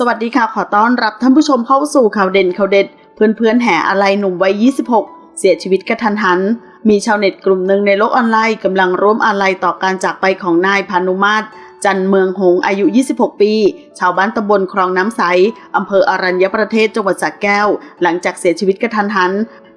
สวัสดีค่ะ ขอต้อนรับท่านผู้ชมเข้าสู่ข่าวเด่นข่าวเด็ด เพื่อนๆแห่อะไรหนุ่มวัย 26 เสียชีวิตกระทันหัน มีชาวเน็ตกลุ่มหนึ่งในโลกออนไลน์กำลังร่วมอาลัยต่อการจากไปของนายพานุมาตรจันเมืองหงอายุ 26 ปี ชาวบ้านตำบลคลองน้ำใสอำเภออรัญญประเทศจังหวัดสระแก้ว หลังจากเสียชีวิตกระทันหัน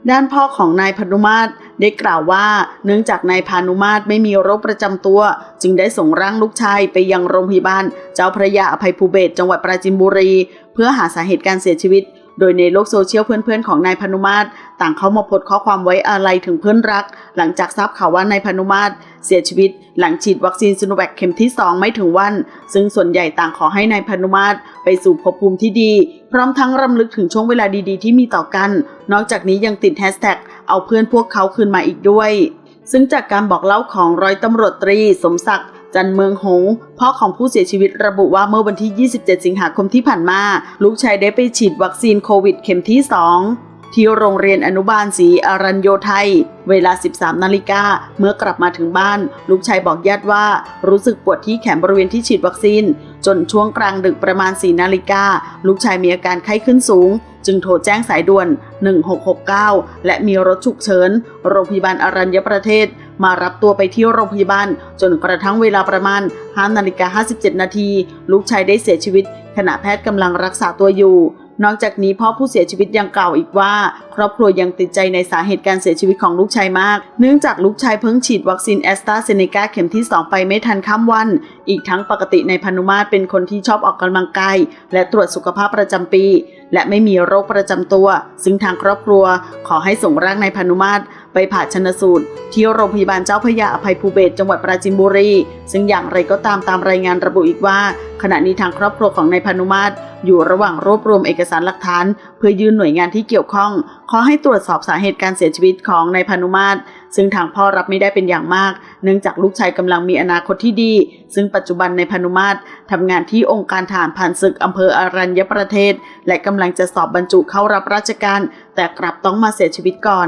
ด้านพ่อของนายพานุมาตร ได้กล่าวว่าเนื่องจากนายพานุมาตรไม่มีโรคประจำตัว จึงได้ส่งร่างลูกชายไปยังโรงพยาบาล เจ้าพระยาอภัยภูเบศจังหวัดปราจินบุรี เพื่อหาสาเหตุการเสียชีวิต โดยในโลกโซเชียลเพื่อนๆของนายพนุมาตรต่างเข้ามาโพสต์ข้อความไว้อาลัยถึงเพื่อนรัก หลังจากทราบข่าวว่านายพนุมาตรเสียชีวิต หลังฉีดวัคซีนซิโนแวคเข็มที่ 2 ไม่ถึงวัน ซึ่งส่วนใหญ่ต่างขอให้นายพนุมาตรไปสู่ภพภูมิที่ดี พร้อมทั้งรำลึกถึงช่วงเวลาดีๆ ที่มีต่อกัน นอกจากนี้ยังติดแฮชแท็กเอาเพื่อนพวกเขาคืนมาอีกด้วย ซึ่งจากการบอกเล่าของร้อยตำรวจตรีสมศักดิ์ จันเมืองหง พ่อของผู้เสียชีวิตระบุว่าเมื่อวันที่ 27 สิงหาคมที่ผ่านมา ลูกชายได้ไปฉีดวัคซีนโควิดเข็มที่ 2 ที่โรงเรียนอนุบาลศรีอรัญโยไทย เวลา 13 นาฬิกา เมื่อกลับมาถึงบ้าน ลูกชายบอกญาติว่า รู้สึกปวดที่แขนบริเวณที่ฉีดวัคซีน จนช่วงกลางดึกประมาณ 4 นาฬิกา ลูกชายมีอาการไข้ขึ้นสูงจึงโทรแจ้งสายด่วน 1669 และมีรถฉุกเฉิน โรงพยาบาลอรัญญประเทศ มารับตัวไปที่โรงพยาบาล จนกระทั่งเวลาประมาณ5นาฬิกา57 นาทีลูกชายได้เสียชีวิต ขณะแพทย์กำลังรักษาตัวอยู่ นอกจากนี้พ่อผู้เสียชีวิตยังกล่าวอีกว่า ครอบครัวยังติดใจในสาเหตุการเสียชีวิตของลูกชายมาก เนื่องจากลูกชายเพิ่งฉีดวัคซีนแอสตราเซเนกาเข็มที่ 2 ไปไม่ทันข้ามวัน อีกทั้งปกติในพานุมาตรเป็นคนที่ชอบออกกำลังกายและตรวจสุขภาพประจำปีและไม่มีโรคประจำตัว ซึ่งทางครอบครัวขอให้ส่งร่างนายพานุมาตร ไปผ่าชนสูตร ที่โรงพยาบาลเจ้าพระยาอภัยภูเบศจังหวัดปราจีนบุรี ซึ่งอย่างไรก็ตามตามรายงานระบุอีกว่า ขณะนี้ทางครอบครัวของนายพานุมาตรอยู่ระหว่างรวบรวมเอกสารหลักฐาน เพื่อยื่นหน่วยงานที่เกี่ยวข้อง ขอให้ตรวจสอบสาเหตุการเสียชีวิตของนายพานุมาตรซึ่งทางพ่อรับไม่ได้เป็นอย่างมาก เนื่องจากลูกชายกำลังมีอนาคตที่ดี ซึ่งปัจจุบันในพานุมาตรทำงานที่องค์การทหารผ่านศึกอำเภออารัญญประเทศ และกำลังจะสอบบรรจุเข้ารับราชการ แต่กลับต้องมาเสียชีวิตก่อน